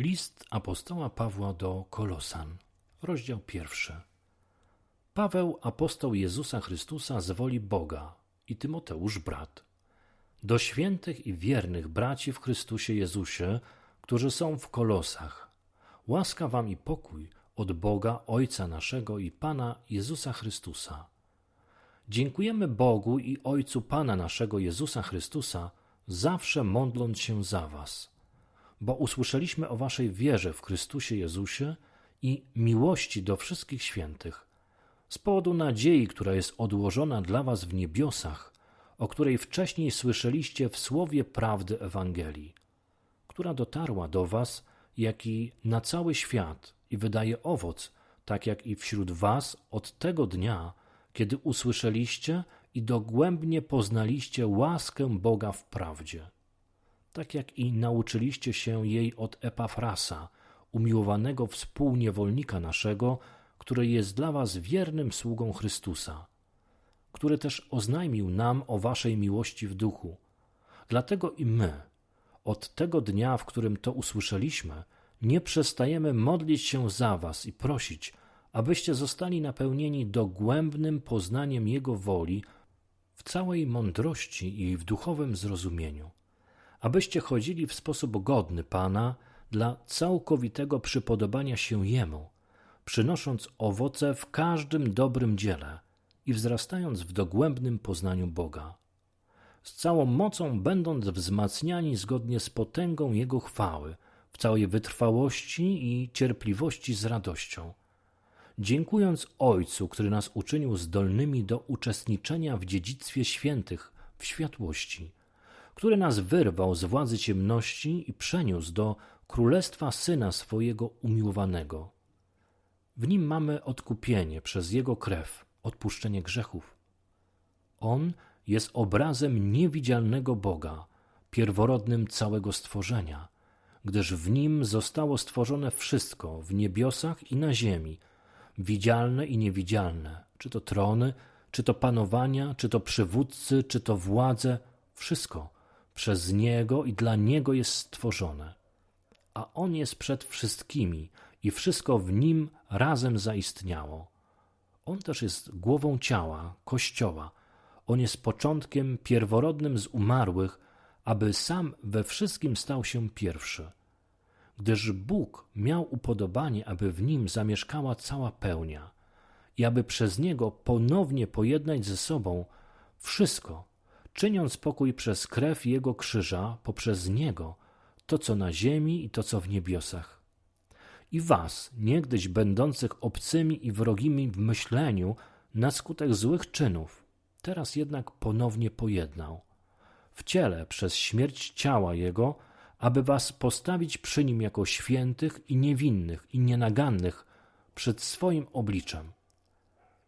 List apostoła Pawła do Kolosan, rozdział pierwszy. Paweł, apostoł Jezusa Chrystusa z woli Boga i Tymoteusz brat. Do świętych i wiernych braci w Chrystusie Jezusie, którzy są w Kolosach. Łaska wam i pokój od Boga Ojca naszego i Pana Jezusa Chrystusa. Dziękujemy Bogu i Ojcu Pana naszego Jezusa Chrystusa, zawsze modląc się za was bo usłyszeliśmy o Waszej wierze w Chrystusie Jezusie i miłości do wszystkich świętych, z powodu nadziei, która jest odłożona dla Was w niebiosach, o której wcześniej słyszeliście w słowie prawdy Ewangelii, która dotarła do Was, jak i na cały świat i wydaje owoc, tak jak i wśród Was od tego dnia, kiedy usłyszeliście i dogłębnie poznaliście łaskę Boga w prawdzie tak jak i nauczyliście się jej od Epafrasa, umiłowanego współniewolnika naszego, który jest dla was wiernym sługą Chrystusa, który też oznajmił nam o waszej miłości w duchu. Dlatego i my, od tego dnia, w którym to usłyszeliśmy, nie przestajemy modlić się za was i prosić, abyście zostali napełnieni dogłębnym poznaniem Jego woli w całej mądrości i w duchowym zrozumieniu abyście chodzili w sposób godny Pana dla całkowitego przypodobania się Jemu, przynosząc owoce w każdym dobrym dziele i wzrastając w dogłębnym poznaniu Boga. Z całą mocą będąc wzmacniani zgodnie z potęgą Jego chwały, w całej wytrwałości i cierpliwości z radością. Dziękując Ojcu, który nas uczynił zdolnymi do uczestniczenia w dziedzictwie świętych w światłości – który nas wyrwał z władzy ciemności i przeniósł do królestwa Syna swojego umiłowanego. W nim mamy odkupienie przez Jego krew, odpuszczenie grzechów. On jest obrazem niewidzialnego Boga, pierworodnym całego stworzenia, gdyż w nim zostało stworzone wszystko w niebiosach i na ziemi, widzialne i niewidzialne, czy to trony, czy to panowania, czy to przywódcy, czy to władze, wszystko – przez Niego i dla Niego jest stworzone. A On jest przed wszystkimi i wszystko w Nim razem zaistniało. On też jest głową ciała, Kościoła. On jest początkiem pierworodnym z umarłych, aby sam we wszystkim stał się pierwszy. Gdyż Bóg miał upodobanie, aby w nim zamieszkała cała pełnia i aby przez Niego ponownie pojednać ze sobą wszystko, czyniąc pokój przez krew Jego krzyża, poprzez Niego, to co na ziemi i to co w niebiosach. I was, niegdyś będących obcymi i wrogimi w myśleniu na skutek złych czynów, teraz jednak ponownie pojednał. W ciele przez śmierć ciała Jego, aby was postawić przy Nim jako świętych i niewinnych i nienagannych przed swoim obliczem.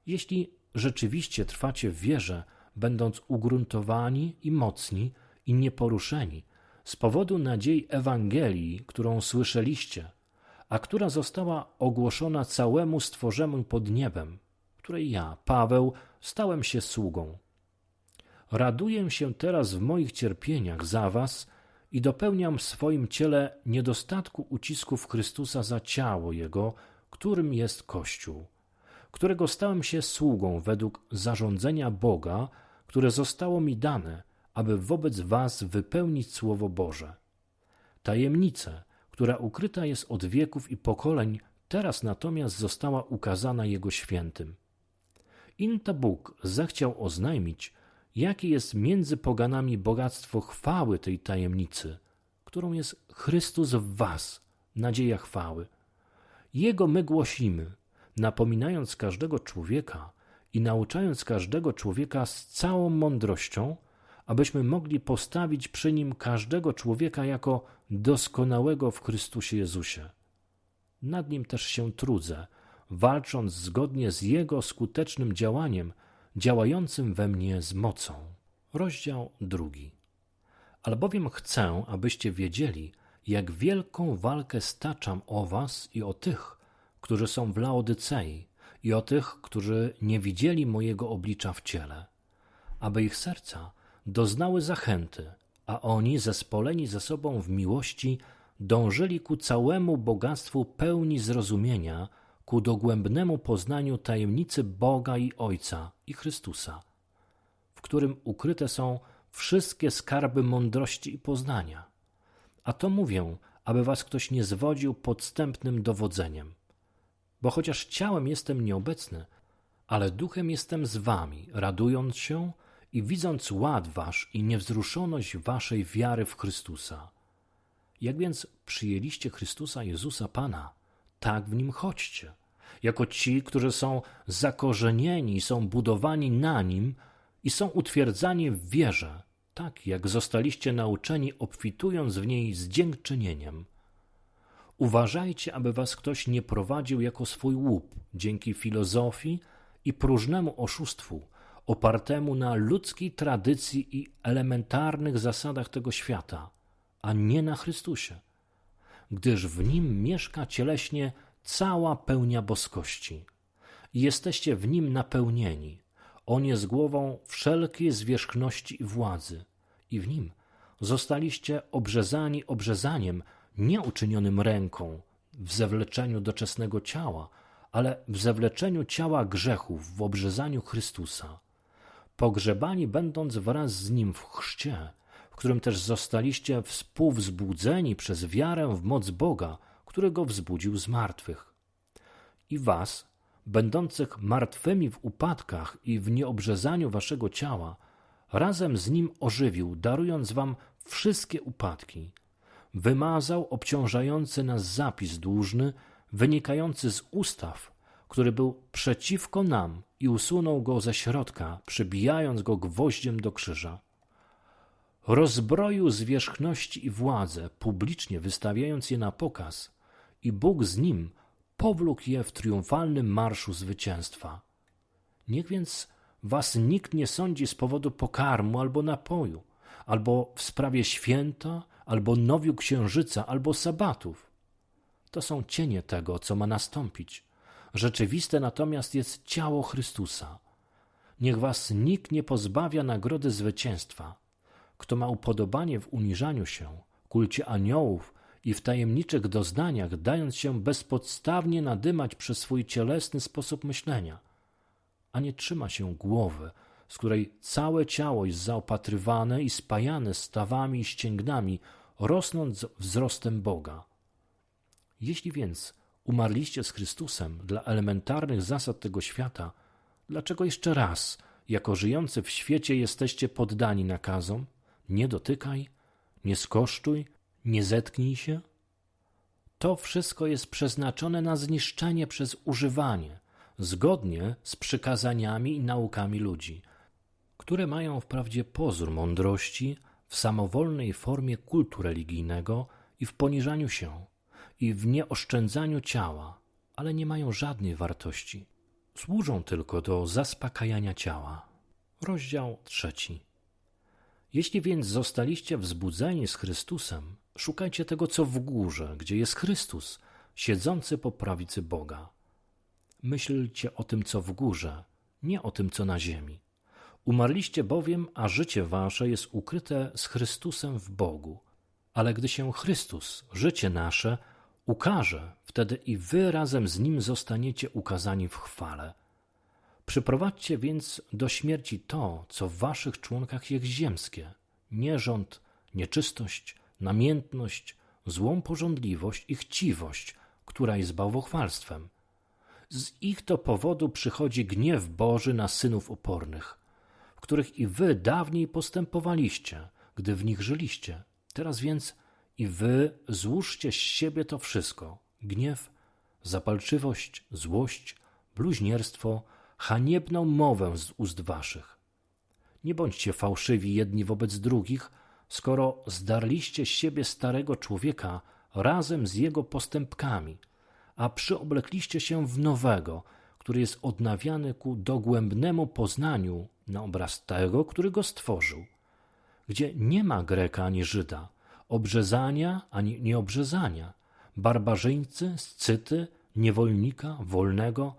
Jeśli rzeczywiście trwacie w wierze, będąc ugruntowani i mocni i nieporuszeni z powodu nadziei Ewangelii, którą słyszeliście, a która została ogłoszona całemu stworzeniu pod niebem, której ja, Paweł, stałem się sługą. Raduję się teraz w moich cierpieniach za was i dopełniam w swoim ciele niedostatku ucisków Chrystusa za ciało Jego, którym jest Kościół którego stałem się sługą według zarządzenia Boga, które zostało mi dane, aby wobec Was wypełnić Słowo Boże. Tajemnicę, która ukryta jest od wieków i pokoleń, teraz natomiast została ukazana Jego świętym. Inta Bóg zechciał oznajmić, jakie jest między poganami bogactwo chwały tej tajemnicy, którą jest Chrystus w Was, nadzieja chwały. Jego my głosimy – napominając każdego człowieka i nauczając każdego człowieka z całą mądrością, abyśmy mogli postawić przy nim każdego człowieka jako doskonałego w Chrystusie Jezusie. Nad nim też się trudzę, walcząc zgodnie z Jego skutecznym działaniem, działającym we mnie z mocą. Rozdział drugi. Albowiem chcę, abyście wiedzieli, jak wielką walkę staczam o was i o tych, którzy są w Laodycei i o tych, którzy nie widzieli mojego oblicza w ciele, aby ich serca doznały zachęty, a oni, zespoleni ze sobą w miłości, dążyli ku całemu bogactwu pełni zrozumienia, ku dogłębnemu poznaniu tajemnicy Boga i Ojca i Chrystusa, w którym ukryte są wszystkie skarby mądrości i poznania. A to mówię, aby was ktoś nie zwodził podstępnym dowodzeniem. Bo chociaż ciałem jestem nieobecny, ale duchem jestem z wami, radując się i widząc ład wasz i niewzruszoność waszej wiary w Chrystusa. Jak więc przyjęliście Chrystusa Jezusa Pana, tak w nim chodźcie, jako ci, którzy są zakorzenieni, są budowani na nim i są utwierdzani w wierze, tak jak zostaliście nauczeni, obfitując w niej z dziękczynieniem. Uważajcie, aby was ktoś nie prowadził jako swój łup, dzięki filozofii i próżnemu oszustwu, opartemu na ludzkiej tradycji i elementarnych zasadach tego świata, a nie na Chrystusie, gdyż w nim mieszka cieleśnie cała pełnia boskości. Jesteście w nim napełnieni. On jest głową wszelkiej zwierzchności i władzy, i w nim zostaliście obrzezani obrzezaniem nie uczynionym ręką, w zewleczeniu doczesnego ciała, ale w zewleczeniu ciała grzechów, w obrzezaniu Chrystusa. Pogrzebani będąc wraz z Nim w chrzcie, w którym też zostaliście współwzbudzeni przez wiarę w moc Boga, który go wzbudził z martwych. I was, będących martwymi w upadkach i w nieobrzezaniu waszego ciała, razem z nim ożywił, darując wam wszystkie upadki. Wymazał obciążający nas zapis dłużny, wynikający z ustaw, który był przeciwko nam i usunął go ze środka, przybijając go gwoździem do krzyża. Rozbroił zwierzchności i władze, publicznie wystawiając je na pokaz, i Bóg z nim powlókł je w triumfalnym marszu zwycięstwa. Niech więc was nikt nie sądzi z powodu pokarmu albo napoju, albo w sprawie święta, albo nowiu księżyca, albo sabatów. To są cienie tego, co ma nastąpić. Rzeczywiste natomiast jest ciało Chrystusa. Niech was nikt nie pozbawia nagrody zwycięstwa. Kto ma upodobanie w uniżaniu się, kulcie aniołów i w tajemniczych doznaniach, dając się bezpodstawnie nadymać przez swój cielesny sposób myślenia, a nie trzyma się głowy, z której całe ciało jest zaopatrywane i spajane stawami i ścięgnami, rosnąc wzrostem Boga. Jeśli więc umarliście z Chrystusem dla elementarnych zasad tego świata, dlaczego jeszcze raz, jako żyjący w świecie, jesteście poddani nakazom? Nie dotykaj, nie skosztuj, nie zetknij się? To wszystko jest przeznaczone na zniszczenie przez używanie, zgodnie z przykazaniami i naukami ludzi, które mają wprawdzie pozór mądrości w samowolnej formie kultu religijnego i w poniżaniu się, i w nieoszczędzaniu ciała, ale nie mają żadnej wartości. Służą tylko do zaspokajania ciała. Rozdział trzeci. Jeśli więc zostaliście wzbudzeni z Chrystusem, szukajcie tego, co w górze, gdzie jest Chrystus, siedzący po prawicy Boga. Myślcie o tym, co w górze, nie o tym, co na ziemi. Umarliście bowiem, a życie wasze jest ukryte z Chrystusem w Bogu. Ale gdy się Chrystus, życie nasze, ukaże, wtedy i wy razem z nim zostaniecie ukazani w chwale. Przyprowadźcie więc do śmierci to, co w waszych członkach jest ziemskie: nierząd, nieczystość, namiętność, złą porządliwość i chciwość, która jest bałwochwalstwem. Z ich to powodu przychodzi gniew Boży na synów opornych, których i wy dawniej postępowaliście, gdy w nich żyliście. Teraz więc i wy złóżcie z siebie to wszystko: gniew, zapalczywość, złość, bluźnierstwo, haniebną mowę z ust waszych. Nie bądźcie fałszywi jedni wobec drugich, skoro zdarliście z siebie starego człowieka razem z jego postępkami, a przyoblekliście się w nowego, który jest odnawiany ku dogłębnemu poznaniu na obraz tego, który go stworzył, gdzie nie ma Greka ani Żyda, obrzezania ani nieobrzezania, barbarzyńcy, scyty, niewolnika, wolnego,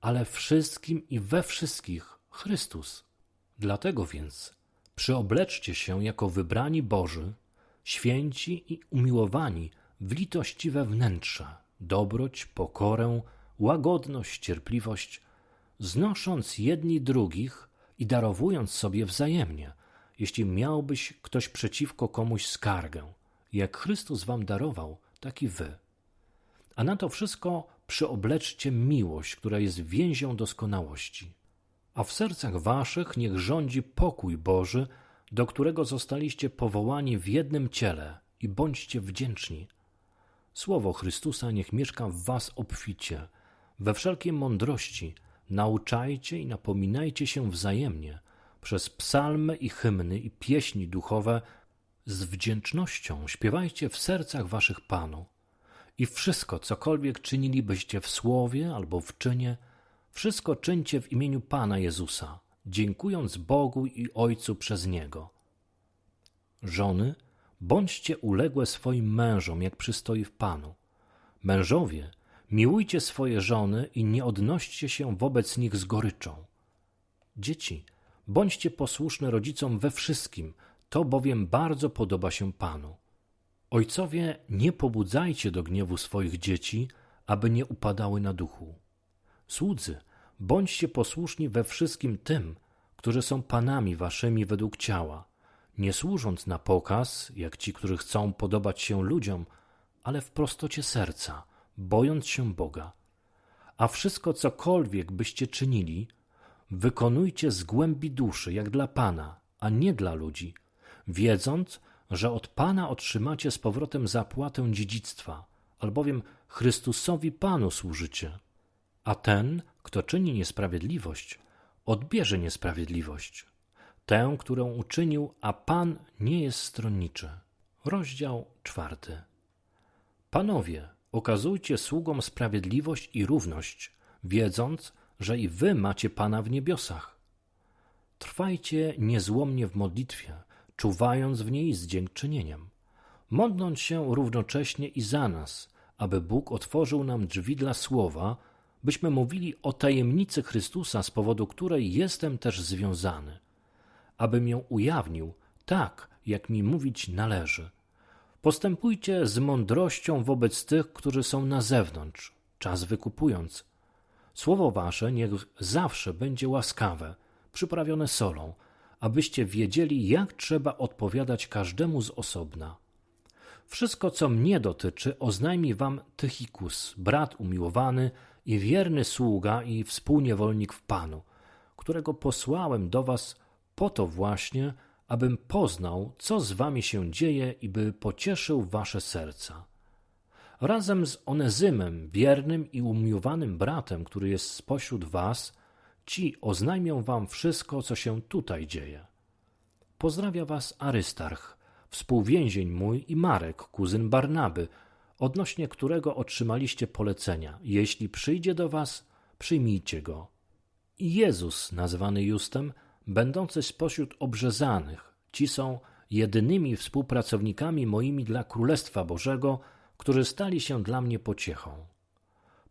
ale wszystkim i we wszystkich Chrystus. Dlatego więc przyobleczcie się jako wybrani Boży, święci i umiłowani, w litościwe wnętrze, dobroć, pokorę, łagodność, cierpliwość, znosząc jedni drugich i darowując sobie wzajemnie, jeśli miałbyś ktoś przeciwko komuś skargę, jak Chrystus wam darował, tak i wy. A na to wszystko przyobleczcie miłość, która jest więzią doskonałości. A w sercach waszych niech rządzi pokój Boży, do którego zostaliście powołani w jednym ciele i bądźcie wdzięczni. Słowo Chrystusa niech mieszka w was obficie, we wszelkiej mądrości, nauczajcie i napominajcie się wzajemnie przez psalmy i hymny i pieśni duchowe z wdzięcznością śpiewajcie w sercach waszych Panu. I wszystko, cokolwiek czynilibyście w słowie albo w czynie, wszystko czyńcie w imieniu Pana Jezusa, dziękując Bogu i Ojcu przez Niego. Żony, bądźcie uległe swoim mężom, jak przystoi w Panu. Mężowie, miłujcie swoje żony i nie odnoście się wobec nich z goryczą. Dzieci, bądźcie posłuszne rodzicom we wszystkim, to bowiem bardzo podoba się Panu. Ojcowie, nie pobudzajcie do gniewu swoich dzieci, aby nie upadały na duchu. Słudzy, bądźcie posłuszni we wszystkim tym, którzy są panami waszymi według ciała, nie służąc na pokaz, jak ci, którzy chcą podobać się ludziom, ale w prostocie serca, bojąc się Boga. A wszystko, cokolwiek byście czynili, wykonujcie z głębi duszy, jak dla Pana, a nie dla ludzi, wiedząc, że od Pana otrzymacie z powrotem zapłatę dziedzictwa, albowiem Chrystusowi Panu służycie. A ten, kto czyni niesprawiedliwość, odbierze niesprawiedliwość. Tę, którą uczynił, a Pan nie jest stronniczy. Rozdział czwarty. Panowie, okazujcie sługom sprawiedliwość i równość, wiedząc, że i wy macie Pana w niebiosach. Trwajcie niezłomnie w modlitwie, czuwając w niej z dziękczynieniem. Modląc się równocześnie i za nas, aby Bóg otworzył nam drzwi dla słowa, byśmy mówili o tajemnicy Chrystusa, z powodu której jestem też związany, abym ją ujawnił tak, jak mi mówić należy. Postępujcie z mądrością wobec tych, którzy są na zewnątrz, czas wykupując. Słowo wasze niech zawsze będzie łaskawe, przyprawione solą, abyście wiedzieli, jak trzeba odpowiadać każdemu z osobna. Wszystko, co mnie dotyczy, oznajmi wam Tychikus, brat umiłowany i wierny sługa i współniewolnik w Panu, którego posłałem do was po to właśnie, abym poznał, co z wami się dzieje i by pocieszył wasze serca. Razem z Onezymem, wiernym i umiłowanym bratem, który jest spośród was, ci oznajmią wam wszystko, co się tutaj dzieje. Pozdrawia was Arystarch, współwięzień mój i Marek, kuzyn Barnaby, odnośnie którego otrzymaliście polecenia. Jeśli przyjdzie do was, przyjmijcie go. I Jezus, nazwany Justem, będący spośród obrzezanych, ci są jedynymi współpracownikami moimi dla Królestwa Bożego, którzy stali się dla mnie pociechą.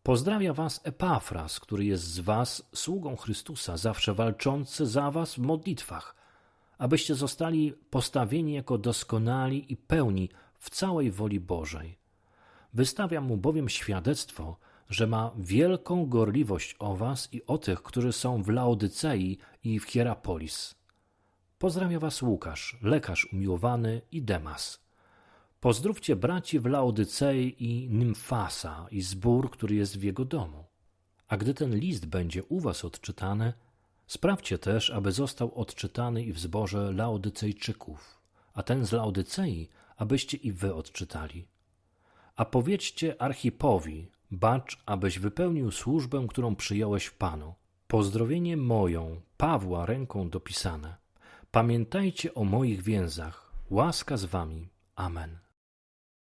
Pozdrawia was Epafras, który jest z was sługą Chrystusa, zawsze walczący za was w modlitwach, abyście zostali postawieni jako doskonali i pełni w całej woli Bożej. Wystawiam mu bowiem świadectwo, że ma wielką gorliwość o was i o tych, którzy są w Laodycei i w Hierapolis. Pozdrawia was Łukasz, lekarz umiłowany i Demas. Pozdrówcie braci w Laodycei i Nymfasa i zbór, który jest w jego domu. A gdy ten list będzie u was odczytany, sprawdźcie też, aby został odczytany i w zborze Laodycejczyków, a ten z Laodycei, abyście i wy odczytali. A powiedzcie Archipowi, bacz, abyś wypełnił służbę, którą przyjąłeś w Panu. Pozdrowienie moją, Pawła ręką dopisane. Pamiętajcie o moich więzach. Łaska z wami. Amen.